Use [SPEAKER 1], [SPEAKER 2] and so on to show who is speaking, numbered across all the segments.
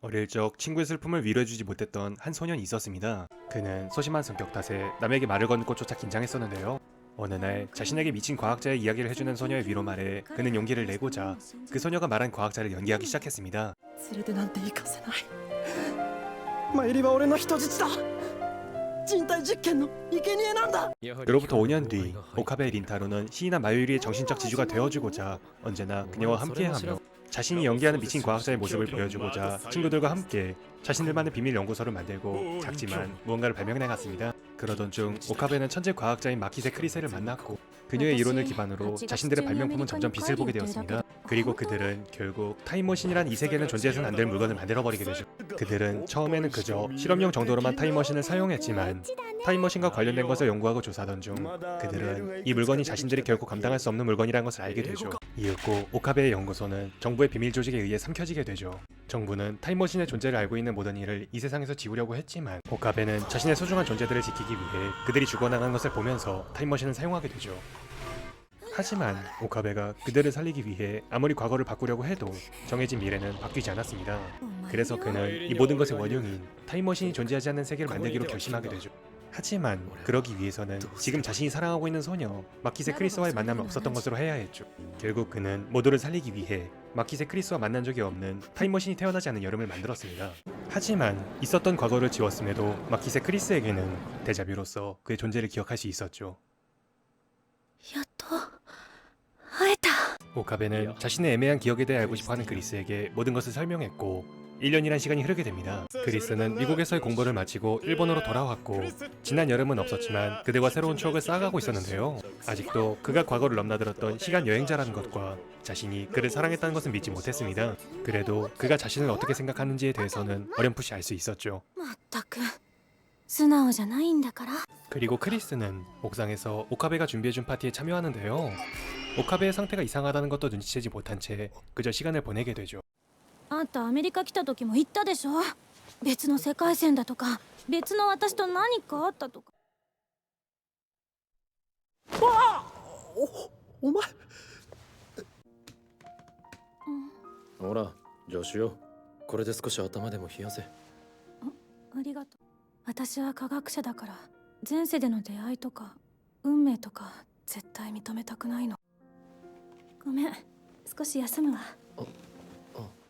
[SPEAKER 1] 어릴 적 친구의 슬픔을 위로해주지 못했던 한 소년이 있었습니다. 그는 소심한 성격 탓에 남에게 말을 거는 것조차 긴장했었는데요. 어느 날 자신에게 미친 과학자의 이야기를 해주는 소녀의 위로 말에 그는 용기를 내고자 그 소녀가 말한 과학자를 연기하기 시작했습니다. 그로부터 5년 뒤 오카베 린타로는 시인아 마유리의 정신적 지주가 되어주고자 언제나 그녀와 함께하며 자신이 연기하는 미친 과학자의 모습을 보여주고자 친구들과 함께 자신들만의 비밀 연구소를 만들고 작지만 무언가를 발명해 나갔습니다. 그러던 중 오카베는 천재 과학자인 마키세 크리세를 만났고 그녀의 이론을 기반으로 자신들의 발명품은 점점 빛을 보게 되었습니다. 그리고 그들은 결국 타임머신이란 이 세계는 존재해서는 안 될 물건을 만들어버리게 되죠. 그들은 처음에는 그저 실험용 정도로만 타임머신을 사용했지만 타임머신과 관련된 것을 연구하고 조사하던 중 그들은 이 물건이 자신들이 결코 감당할 수 없는 물건이라는 것을 알게 되죠. 이윽고 오카베의 연구소는 정부의 비밀 조직에 의해 삼켜지게 되죠. 정부는 타임머신의 존재를 알고 있는 모든 일을 이 세상에서 지우려고 했지만 오카베는 자신의 소중한 존재들을 지키기 위해 그들이 죽어나간 것을 보면서 타임머신을 사용하게 되죠. 하지만 오카베가 그들을 살리기 위해 아무리 과거를 바꾸려고 해도 정해진 미래는 바뀌지 않았습니다. 그래서 그는 이 모든 것의 원흉인 타임머신이 존재하지 않는 세계를 만들기로 결심하게 되죠. 하지만 그러기 위해서는 지금 자신이 사랑하고 있는 소녀 마키세 크리스와의 만남을 없었던 것으로 해야 했죠. 결국 그는 모두를 살리기 위해 마키세 크리스와 만난 적이 없는 타임머신이 태어나지 않은 여름을 만들었습니다. 하지만 있었던 과거를 지웠음에도 마키세 크리스에게는 데자뷰로서 그의 존재를 기억할 수 있었죠.
[SPEAKER 2] やっと会えた
[SPEAKER 1] 오카베는 자신의 애매한 기억에 대해 알고 싶어하는 그리스에게 모든 것을 설명했고 1년이란 시간이 흐르게 됩니다. 그리스는 미국에서의 공부를 마치고 일본으로 돌아왔고 지난 여름은 없었지만 그들과 새로운 추억을 쌓아가고 있었는데요. 아직도 그가 과거를 넘나들었던 시간 여행자라는 것과 자신이 그를 사랑했다는 것은 믿지 못했습니다. 그래도 그가 자신을 어떻게 생각하는지에 대해서는 어렴풋이 알 수 있었죠.
[SPEAKER 2] まったく素直じゃないんだから
[SPEAKER 1] 그리고 크리스는 옥상에서 오카베가 준비해준 파티에 참여하는데요. 오카베의 상태가 이상하다는 것도 눈치채지 못한 채 그저 시간을 보내게 되죠.
[SPEAKER 2] あんたアメリカ来た時も言ったでしょ？別の世界線だとか別の私と何かあったとか。
[SPEAKER 3] お前。
[SPEAKER 4] ほら助手よ。これで少し頭でも冷やせ。
[SPEAKER 2] ありがとう。私は科学者だから前世での出会いとか運命とか絶対認めたくないの。ごめん。少し休むわ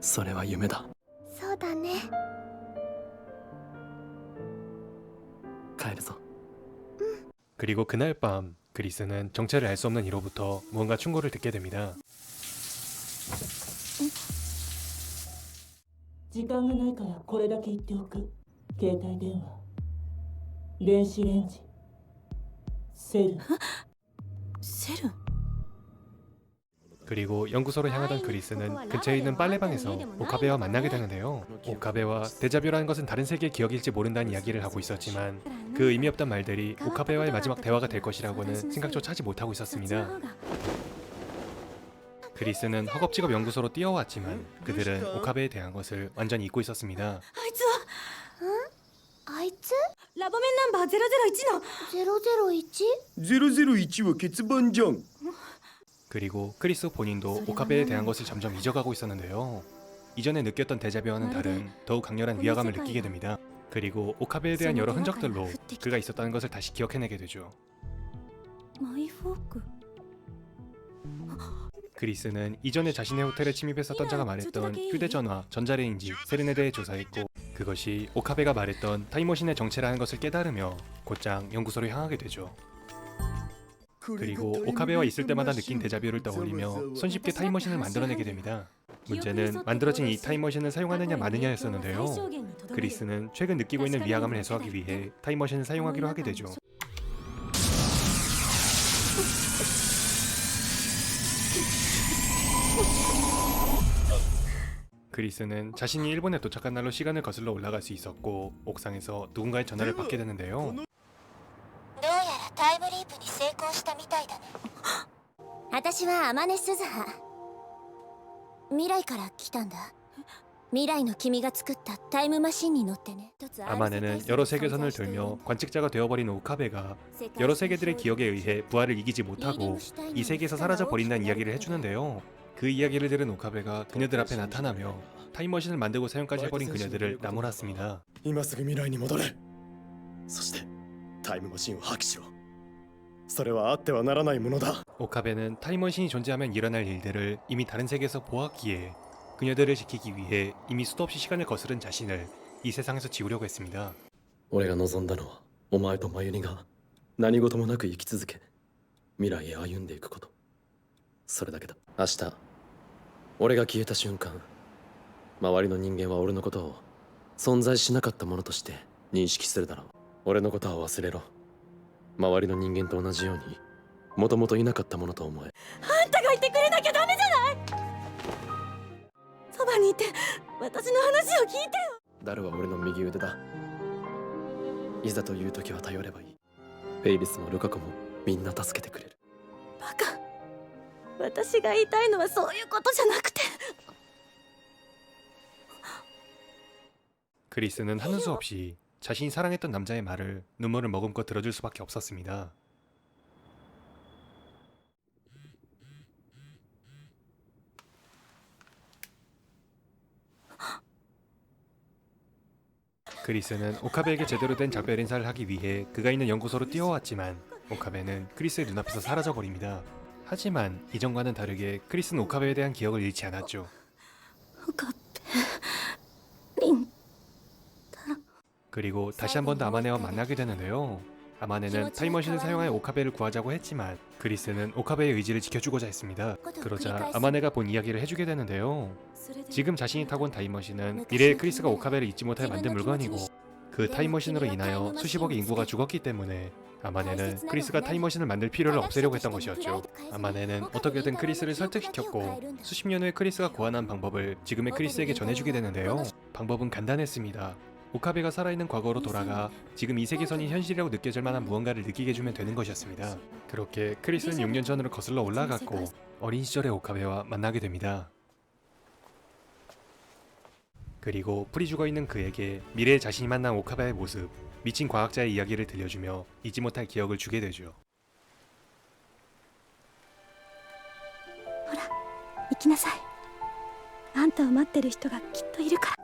[SPEAKER 4] それは夢だ
[SPEAKER 5] そうだね
[SPEAKER 4] 帰るぞ
[SPEAKER 1] 그리고 그날 밤 그리스는 정체를 알 수 없는 이로부터 무언가 충고를 듣게 됩니다.
[SPEAKER 6] 時間がないからこれだけ言っておく携帯電話電子レンジセル
[SPEAKER 2] セル
[SPEAKER 1] 그리고 연구소로 향하던 그리스는 근처에 있는 빨래방에서 오카베와 만나게 되는데요. 오카베와 데자뷰라는 것은 다른 세계의 기억일지 모른다는 이야기를 하고 있었지만 그 의미 없던 말들이 오카베와의 마지막 대화가 될 것이라고는 생각조차 하지 못하고 있었습니다. 그리스는 허겁지겁 연구소로 뛰어왔지만 그들은 오카베에 대한 것을 완전히 잊고 있었습니다.
[SPEAKER 2] あいつは
[SPEAKER 5] あいつ
[SPEAKER 2] ラボメンナンバー001の
[SPEAKER 5] 001?
[SPEAKER 3] 001は欠番じゃん
[SPEAKER 1] 그리고 크리스 본인도 오카베에 대한 것을 점점 잊어가고 있었는데요. 이전에 느꼈던 데자뷰와는 다른 더욱 강렬한 위화감을 느끼게 됩니다. 그리고 오카베에 대한 여러 흔적들로 그가 있었다는 것을 다시 기억해내게 되죠. 그리스는 이전에 자신의 호텔에 침입했었던 자가 말했던 휴대전화, 전자레인지, 세른에 대해 조사했고 그것이 오카베가 말했던 타임머신의 정체라는 것을 깨달으며 곧장 연구소로 향하게 되죠. 그리고 오카베와 있을 때마다 느낀 데자뷰를 떠올리며 손쉽게 타임머신을 만들어내게 됩니다. 문제는 만들어진 이 타임머신을 사용하느냐 마느냐였었는데요. 그리스는 최근 느끼고 있는 위화감을 해소하기 위해 타임머신을 사용하기로 하게 되죠. 크리스는 자신이 일본에 도착한 날로 시간을 거슬러 올라갈 수 있었고 옥상에서 누군가의 전화를 받게 되는데요.
[SPEAKER 5] たみたいだね私は天音鈴葉未来から来たんだ未来の君が作ったタイムマシンに乗ってね
[SPEAKER 1] 아마네는 여러 세계선을 돌며 관측자가 되어버린 오카베가 여러 세계들의 기억에 의해 부활을 이기지 못하고 이 세계에서 사라져 버린다는 이야기를 해주는데요. 그 이야기를 들은 오카베가 그녀들 앞에 나타나며 타임머신을 만들고 사용까지 해버린 그녀들을 나무랐습니다.
[SPEAKER 3] 今すぐ未来に戻れそしてタイムマシンを破棄しろ それはあってはならないものだ
[SPEAKER 1] 오카베는 타임머신이 존재하면 일어날 일들을 이미 다른 세계에서 보았기에 그녀들을 지키기 위해 이미 수도 없이 시간을 거스른 자신을 이 세상에서 지우려고 했습니다.
[SPEAKER 4] 俺が望んだのはお前と真由里が何事もなく生き続け未来へ歩んでいくことそれだけだ明日俺が消えた瞬間周りの人間は俺のことを存在しなかったものとして認識するだろう俺のことは忘れろ 周りの人間と同じようにもともといなかったものと思え
[SPEAKER 2] あんたがいてくれなきゃダメじゃないそばにいて私の話を聞いてよ
[SPEAKER 4] ダルは俺の右腕だいざという時は頼ればいいフェイリスもルカ子もみんな助けてくれる
[SPEAKER 2] バカ私が言いたいのはそういうことじゃなくて
[SPEAKER 1] 크리스는 하는 수 없이 자신이 사랑했던 남자의 말을 눈물을 머금고 들어줄 수밖에 없었습니다. 크리스는 오카베에게 제대로 된 작별 인사를 하기 위해 그가 있는 연구소로 뛰어왔지만 오카베는 크리스의 눈앞에서 사라져버립니다. 하지만 이전과는 다르게 크리스는 오카베에 대한 기억을 잃지 않았죠. 그리고 다시 한 번 더 아마네와 만나게 되는데요. 아마네는 타임머신을 사용하여 오카베를 구하자고 했지만 크리스는 오카베의 의지를 지켜주고자 했습니다. 그러자 아마네가 본 이야기를 해주게 되는데요. 지금 자신이 타고 온 타임머신은 미래의 크리스가 오카베를 잊지 못할 만든 물건이고 그 타임머신으로 인하여 수십억의 인구가 죽었기 때문에 아마네는 크리스가 타임머신을 만들 필요를 없애려고 했던 것이었죠. 아마네는 어떻게든 크리스를 설득시켰고 수십 년 후에 크리스가 고안한 방법을 지금의 크리스에게 전해주게 되는데요. 방법은 간단했습니다. 오카베가 살아있는 과거로 돌아가 지금 이 세계선이 현실이라고 느껴질 만한 무언가를 느끼게 해주면 되는 것이었습니다. 그렇게 크리스는 6년 전으로 거슬러 올라갔고 어린 시절의 오카베와 만나게 됩니다. 그리고 풀이 죽어있는 그에게 미래의 자신이 만난 오카베의 모습, 미친 과학자의 이야기를 들려주며 잊지 못할 기억을 주게 되죠.
[SPEAKER 2] 行きなさいあんたを待ってる人がきっといるから